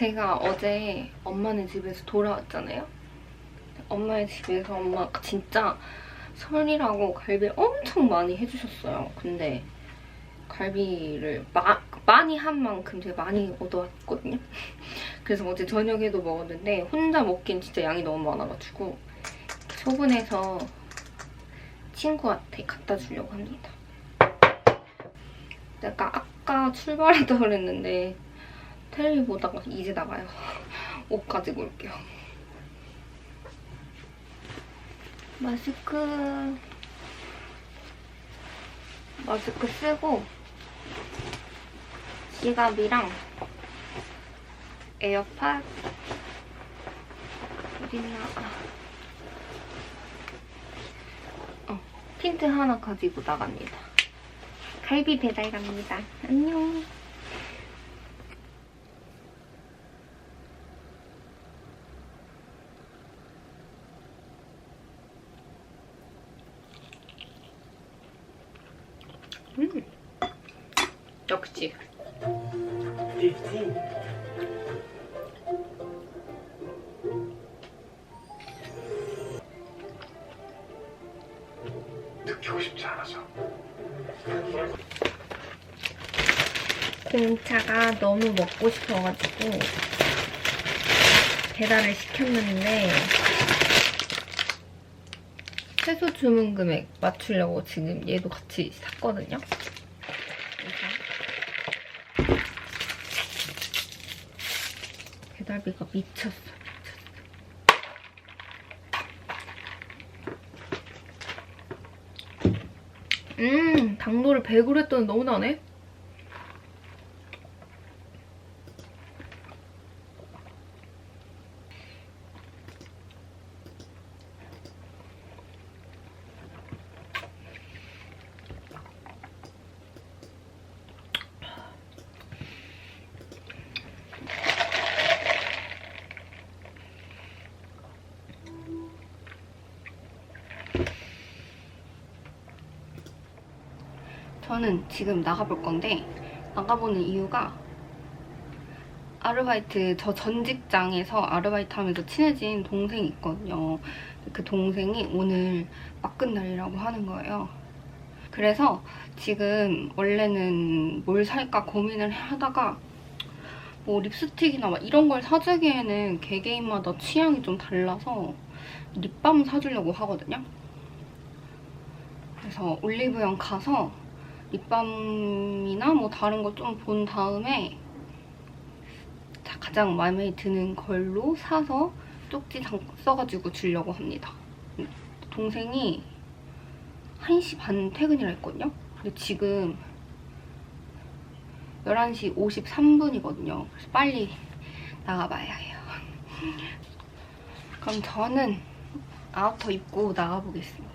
제가 어제 엄마네 집에서 돌아왔잖아요. 엄마의 집에서 엄마가 진짜 설이라고 갈비를 엄청 많이 해주셨어요. 근데 갈비를 마, 많이 한 만큼 제가 많이 얻어왔거든요. 그래서 어제 저녁에도 먹었는데 혼자 먹기엔 진짜 양이 너무 많아가지고 소분해서 친구한테 갖다 주려고 합니다. 내가 아까 출발했다 그랬는데 텔레비 보다가 이제 나가요. 옷 가지고 올게요. 마스크 마스크 쓰고 지갑이랑 에어팟 어딨나 아. 어, 틴트 하나 가지고 나갑니다. 갈비 배달 갑니다. 안녕. 음. 역시. 느끼고 싶지 않아서. 공차가 너무 먹고 싶어가지고 배달을 시켰는데 최소 주문 금액 맞추려고 지금 얘도 같이 샀거든요. 배달비가 미쳤어. 미쳤어. 음, 당도를 100으로 했더니 너무 나네? 저는 지금 나가볼 건데 나가보는 이유가 아르바이트 저 전 직장에서 아르바이트 하면서 친해진 동생이 있거든요. 그 동생이 오늘 맞끝 날이라고 하는 거예요. 그래서 지금 원래는 뭘 살까 고민을 하다가 뭐 립스틱이나 막 이런 걸 사주기에는 개개인마다 취향이 좀 달라서 립밤 사주려고 하거든요. 그래서 올리브영 가서 립밤이나 뭐 다른 거 좀 본 다음에 자, 가장 마음에 드는 걸로 사서 쪽지 장- 써가지고 주려고 합니다. 동생이 1시 반 퇴근이라 했거든요. 근데 지금 11시 53분이거든요. 그래서 빨리 나가봐야 해요. 그럼 저는 아우터 입고 나가보겠습니다.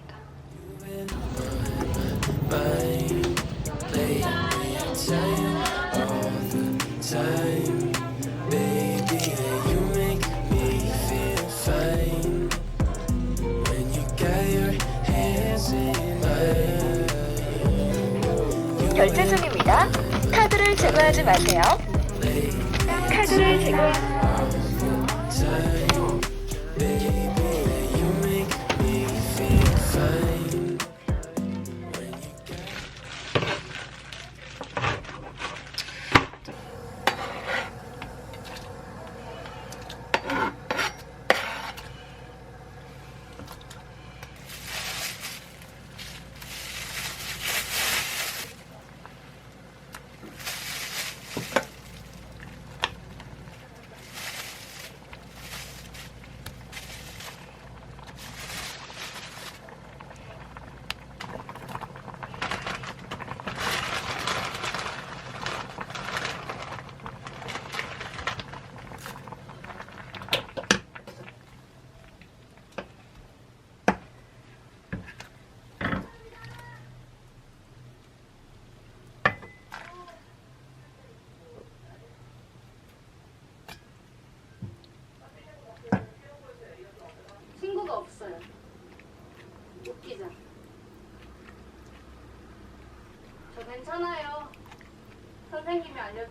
결제 중입니다. 카드를 제거하지 마세요. 카드를 제거. 괜찮아요. 선생님이 알려.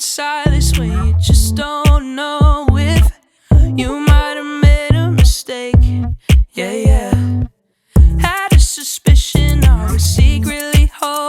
awkward silence when you just don't know if you might have made a mistake. Yeah, yeah. Had a suspicion, I was secretly hoping.